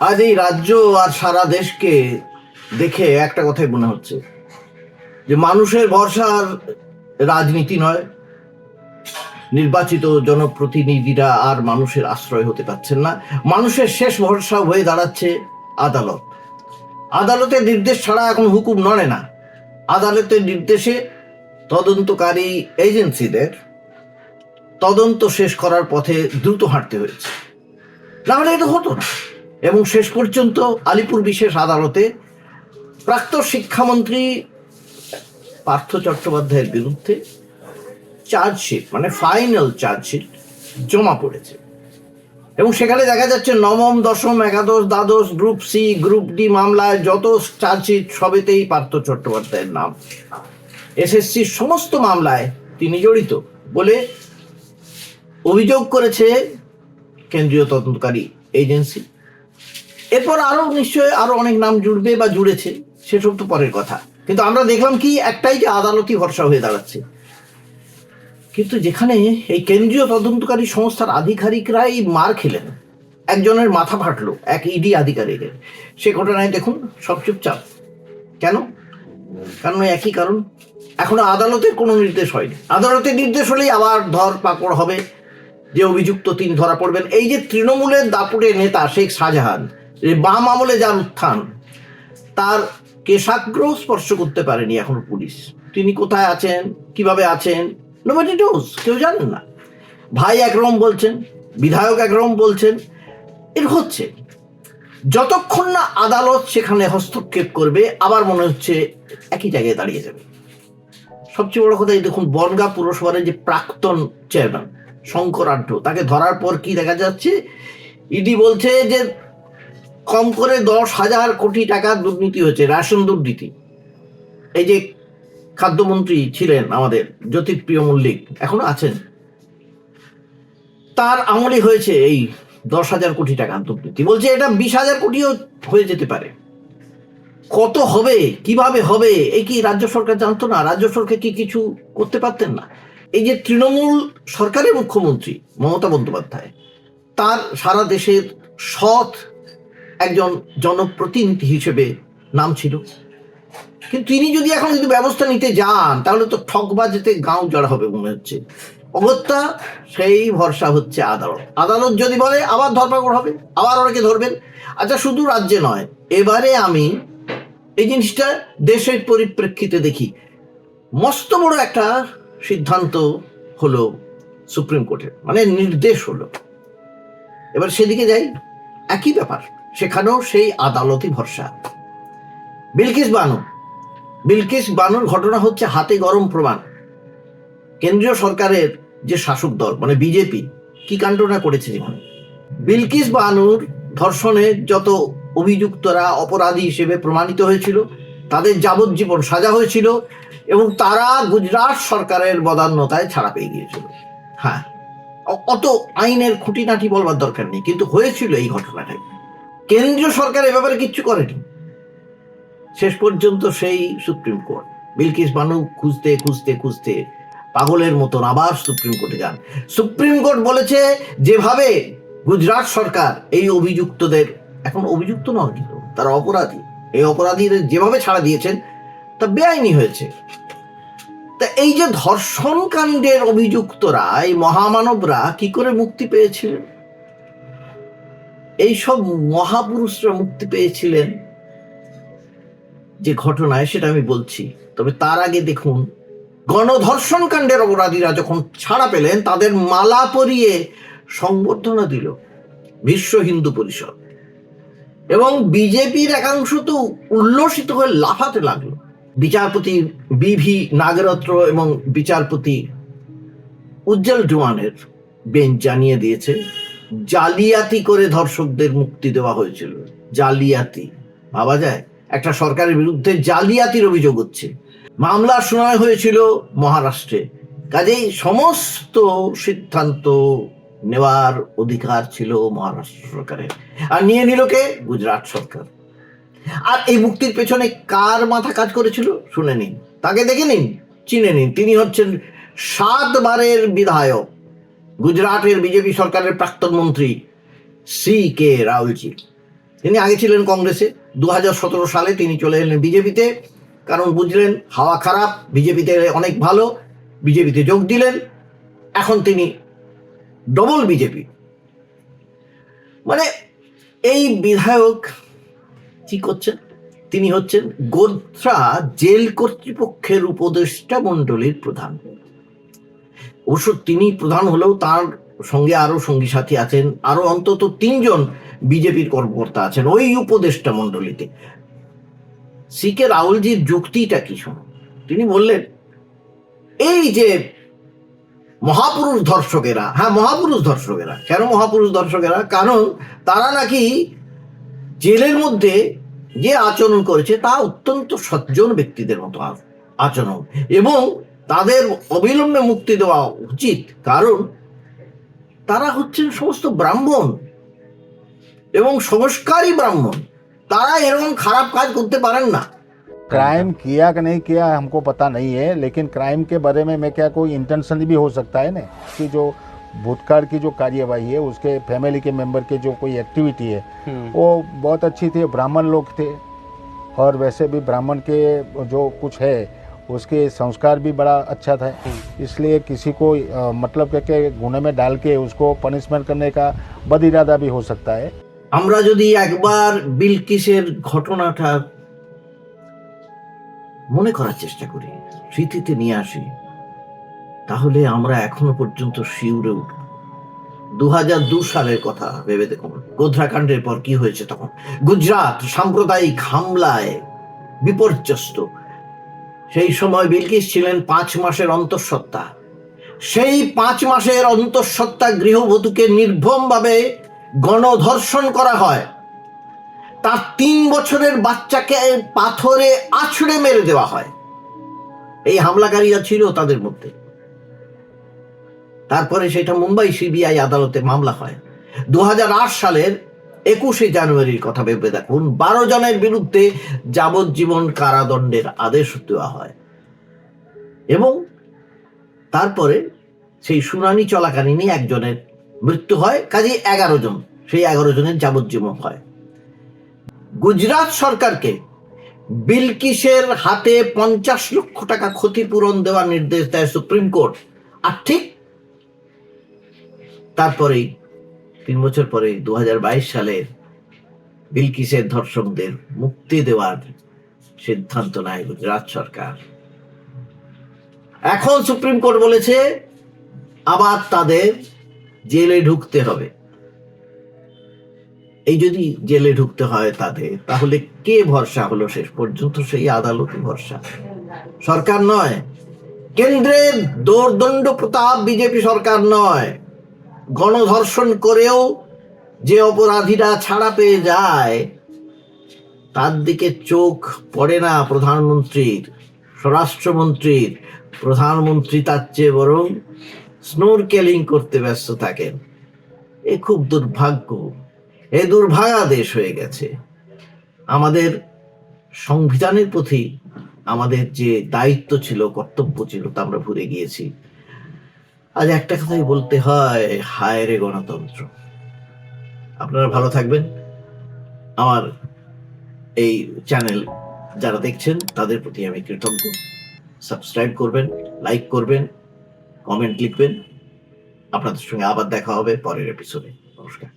আজ এই রাজ্য আর সারা দেশকে দেখে একটা কথাই মনে হচ্ছে। যে মানুষের ভরসার রাজনীতি নয়, নির্বাচিত জনপ্রতিনিধিরা আর মানুষের আশ্রয় হতে পারছেন না। মানুষের শেষ ভরসা হয়ে দাঁড়াচ্ছে আদালত। আদালতের নির্দেশ ছাড়া এখন হুকুম নড়ে না। আদালতের নির্দেশে তদন্তকারী এজেন্সিদের তদন্ত শেষ করার পথে দ্রুত হাঁটতে হয়েছে। না হলে এটা হতো না। এবং শেষ পর্যন্ত আলিপুর বিশেষ আদালতে প্রাক্তন শিক্ষামন্ত্রী পার্থ চট্টোপাধ্যায়ের বিরুদ্ধে চার্জশিট মানে ফাইনাল চার্জশিট জমা পড়েছে। এবং সেখানে দেখা যাচ্ছে নবম, দশম, একাদশ, দ্বাদশ, গ্রুপ সি, গ্রুপ ডি মামলায় যত চার্জশিট, সবেতেই পার্থ চট্টোপাধ্যায়ের নাম। এসএসসির সমস্ত মামলায় তিনি জড়িত বলে অভিযোগ করেছে কেন্দ্রীয় তদন্তকারী এজেন্সি। এরপর আরও নিশ্চয়ই আরও অনেক নাম জুড়বে বা জুড়েছে, সেসব তো পরের কথা। কিন্তু আমরা দেখলাম কি, একটাই যে আদালতই ভরসা হয়ে দাঁড়াচ্ছে। কিন্তু যেখানে এই কেন্দ্রীয় তদন্তকারী সংস্থার আধিকারিকরাই মার খেলেন, একজনের মাথা ফাটলো, এক ইডি আধিকারিকের। সে ঘটনায় দেখুন, সব চুপচাপ। কেন? কারণ একই কারণ। এখনও আদালতের কোনো নির্দেশ হয়নি। আদালতের নির্দেশ হলেই আবার ধর পাকড় হবে, যে অভিযুক্ত তিনি ধরা পড়বেন। এই যে তৃণমূলের দাপুটে নেতা শেখ শাহজাহান যে বাম আমলে যার উত্থান তার কেশাগ্র স্পর্শ করতে পারেনি এখনও পুলিশ। তিনি কোথায় আছেন? কীভাবে আছেন? নোবডি নোজ কেউ জানেন না। ভাই একরকম বলছেন, বিধায়ক একরকম বলছেন, এর হচ্ছে, যতক্ষণ না আদালত সেখানে হস্তক্ষেপ করবে, আবার মনে হচ্ছে একই জায়গায় দাঁড়িয়ে যাবে। সবচেয়ে বড় কথা এই দেখুন, বনগা পুরসভার যে প্রাক্তন চেয়ারম্যান, শঙ্কর আড্ড, তাকে ধরার পর কি দেখা যাচ্ছে? ইডি বলছে যে কম করে দশ হাজার কোটি টাকার দুর্নীতি হয়েছে, রেশন দুর্নীতি। এই যে খাদ্যমন্ত্রী ছিলেন আমাদের, জ্যোতিপ্রিয় মল্লিক, এখনও আছেন। তার আমলে হয়েছে এই দশ হাজার কোটি টাকার দুর্নীতি। বলছে এটা বিশ হাজার কোটিও হয়ে যেতে পারে। কত হবে, কীভাবে হবে এই কি রাজ্য সরকার জানতো না? রাজ্য সরকার কি কিছু করতে পারতেন না? এই যে তৃণমূল সরকারের মুখ্যমন্ত্রী মমতা বন্দ্যোপাধ্যায়, তার সারা দেশের সৎ একজন জনপ্রতিনিধি হিসেবে নাম ছিল। কিন্তু তিনি যদি এখন যদি ব্যবস্থা নিতে যান, তাহলে তো ঠকবাজিতে গাঁও জড়া হবে মনে হচ্ছে। অগত্যা সেই ভরসা হচ্ছে আদালত। আদালত যদি বলে, আবার ধরপাকড় হবে, আবার ওনাকে ধরবেন। আচ্ছা শুধু রাজ্যে নয়, এবারে আমি এই জিনিসটা দেশের পরিপ্রেক্ষিতে দেখি। মস্ত বড় একটা সিদ্ধান্ত হলো সুপ্রিম কোর্টের মানে নির্দেশ হলো। এবার সেদিকে যাই, একই ব্যাপার। সেখানেও সেই আদালতই ভরসা। বিলকিস বানু। বিলকিস বানুর ঘটনা হচ্ছে হাতে গরম প্রমাণ। কেন্দ্রীয় সরকারের যে শাসক দল মানে বিজেপি, কি কাণ্ডনা করেছে যেখানে বিলকিস বানুর ধর্ষণে যত অভিযুক্তরা অপরাধী হিসেবে প্রমাণিত হয়েছিল, তাদের যাবজ্জীবন সাজা হয়েছিল এবং তারা গুজরাট সরকারের বদান্যতায় ছাড়া পেয়ে গিয়েছিল। হ্যাঁ অত আইনের খুঁটিনাটি বলবার দরকার নেই, কিন্তু হয়েছিল এই ঘটনাটাই। কেন্দ্রীয় সরকার এ ব্যাপারে কিচ্ছু করেনি। শেষ পর্যন্ত সেই সুপ্রিম কোর্ট, বিলকিস বানু খুঁজতে খুঁজতে খুঁজতে পাগলের মতন আবার সুপ্রিম কোর্টে যান। সুপ্রিম কোর্ট বলেছে যেভাবে গুজরাট সরকার এই অভিযুক্তদের, এখন অভিযুক্ত নন কিন্তু, তারা অপরাধী, এই অপরাধীদের যেভাবে ছাড়া দিয়েছেন, তা বেআইনি হয়েছে। তা এই যে ধর্ষণ কাণ্ডের অভিযুক্তরা, এই মহামানবরা কি করে মুক্তি পেয়েছিলেন? এইসব মহাপুরুষরা মুক্তি পেয়েছিলেন যে ঘটনায়, সেটা আমি বলছি। তবে তার আগে দেখুন গণধর্ষণ কাণ্ডের অপরাধীরা যখন ছাড়া পেলেন, তাদের মালা পরিয়ে সংবর্ধনা দিল বিশ্ব হিন্দু পরিষদ। এবং বিজেপির একাংশ তো উল্লসিত হয়ে লাফাতে লাগল। বিচারপতি বিভি নাগরত্র এবং বিচারপতি উজ্জ্বল জোয়ানের বেঞ্চ জানিয়ে দিয়েছে জালিয়াতি করে ধর্ষকদের মুক্তি দেওয়া হয়েছিল। জালিয়াতি। ভাবা যায়, একটা সরকারের বিরুদ্ধে জালিয়াতির অভিযোগ হচ্ছে। মামলা শুনানি হয়েছিল মহারাষ্ট্রে। কাজেই সমস্ত সিদ্ধান্ত নেওয়ার অধিকার ছিল মহারাষ্ট্র সরকারের। আর নিয়ে নিল কে? গুজরাট সরকার। আর এই মুক্তির পেছনে কার মাথা কাজ করেছিল? শুনে নিন। তাকে দেখে নিন, চিনে নিন। তিনি হচ্ছেন সাতবারের বিধায়ক। গুজরাটের বিজেপি সরকারের প্রাক্তন মন্ত্রী সি কে রাহুলজি তিনি আগে ছিলেন কংগ্রেসে। দু হাজার সতেরো সালে তিনি চলে এলেন বিজেপিতে। কারণ বুঝলেন, হাওয়া খারাপ, বিজেপিতে অনেক ভালো, বিজেপিতে যোগ দিলেন। এখন তিনি ডবল বিজেপি। মানে এই বিধায়ক কি করছেন? তিনি হচ্ছেন গোধ্রা জেল কর্তৃপক্ষের উপদেষ্টা মণ্ডলীর প্রধান। অবশ্য তিনি প্রধান হলেও তার সঙ্গে আরও সঙ্গী সাথী আছেন। আরও অন্তত তিনজন বিজেপির কর্মকর্তা আছেন ওই উপদেষ্টা মণ্ডলীতে। সি কে রাহুলজির যুক্তিটা কি শোনো? তিনি বললেন, এই যে মহাপুরুষ ধর্ষকেরা হ্যাঁ মহাপুরুষ ধর্ষকেরা, কেন মহাপুরুষ ধর্ষকেরা? কারণ তারা নাকি জেলের মধ্যে যে আচরণ করেছে তা অত্যন্ত সজ্জন ব্যক্তিদের মতো আচরণ এবং তাদের অবিলম্বে মুক্তি দেওয়া উচিত কারণ তারা হচ্ছেন সমস্ত ব্রাহ্মণ এবং সংস্কারী ব্রাহ্মণ তারা এরকম খারাপ কাজ করতে পারেন না क्राइम किया कि नहीं किया हमको पता नहीं है लेकिन क्राइम के बारे में मैं क्या कोई इंटेंशन भी हो सकता है ना कि जो भूतकाल की जो कार्यवाही है उसके फैमिली के मेंबर के जो कोई एक्टिविटी है वो बहुत अच्छी थी ब्राह्मण लोग थे और वैसे भी ब्राह्मण के जो कुछ है उसके संस्कार भी बड़ा अच्छा था इसलिए किसी को अ, मतलब क्या के गुने में डाल के उसको पनिशमेंट करने का बद इरादा भी हो सकता है আমরা যদি একবার বিলকিসের ঘটনাটা মনে করার চেষ্টা করি স্মৃতিতে নিয়ে আসি তাহলে আমরা এখনো পর্যন্ত শিউরে উঠব দু হাজার দু সালের কথা ভেবে দেখুন গোধ্রাকাণ্ডের পর কি হয়েছে তখন গুজরাট সাম্প্রদায়িক হামলায় বিপর্যস্ত সেই সময় বিলকিস ছিলেন পাঁচ মাসের অন্তঃসত্ত্বা। সেই পাঁচ মাসের অন্তঃসত্ত্বা গৃহবধূকে নির্ভমভাবে গণধর্ষণ করা হয়। তার তিন বছরের বাচ্চাকে পাথরে আছড়ে মেরে দেওয়া হয়। এই হামলাকারীরা ছিল তাদের মধ্যে। তারপরে সেটা মুম্বাই সিবিআই আদালতে মামলা হয়। দু হাজার আট সালের একুশে জানুয়ারির কথা ভেবে দেখুন, বারো জনের বিরুদ্ধে যাবজ্জীবন কারাদণ্ডের আদেশ দেওয়া হয়। এবং তারপরে সেই শুনানি চলাকালীনই একজনের মৃত্যু হয় কাজে এগারো জন, সেই এগারো জনের যাবজ্জীবন হয়। গুজরাট সরকারকে বিলকিসের হাতে পঞ্চাশ লক্ষ টাকা ক্ষতিপূরণ দেওয়ার নির্দেশ দেয় সুপ্রিম কোর্ট। আর ঠিক তারপরেই তিন বছর পরে দু সালে বিলকিসের ধর্ষকদের মুক্তি দেওয়ার সিদ্ধান্ত নেয় গুজরাট সরকার। এখন সুপ্রিম কোর্ট বলেছে, আবার তাদের জেলে ঢুকতে হবে। এই যদি জেলে ঢুকতে হয় তাদের, তাহলে কে ভরসা হলো শেষ পর্যন্ত? সেই আদালতই ভরসা। সরকার নয়, কেন্দ্রের দোর্দণ্ড প্রতাপ বিজেপি সরকার নয়। গণধর্ষণ করেও যে অপরাধীরা ছাড়া পেয়ে যায়, তার দিকে চোখ পড়ে না প্রধানমন্ত্রীর, স্বরাষ্ট্রমন্ত্রীর। প্রধানমন্ত্রী তার চেয়ে বরং স্নোরকেলিং করতে ব্যস্ত থাকেন। এ খুব দুর্ভাগ্য। এ দুর্ভাগা দেশ হয়ে গেছে। আমাদের সংবিধানের প্রতি আমাদের যে দায়িত্ব ছিল, কর্তব্য ছিল, তা আমরা ভুলে গিয়েছি। আজ একটা কথাই বলতে হয়, হায় রে গণতন্ত্র। আপনারা ভালো থাকবেন। আমার এই চ্যানেল যারা দেখছেন, তাদের প্রতি আমি কৃতজ্ঞ। সাবস্ক্রাইব করবেন লাইক করবেন কমেন্ট লিখবেন। আপনাদের সঙ্গে আবার দেখা হবে পরের এপিসোডে নমস্কার।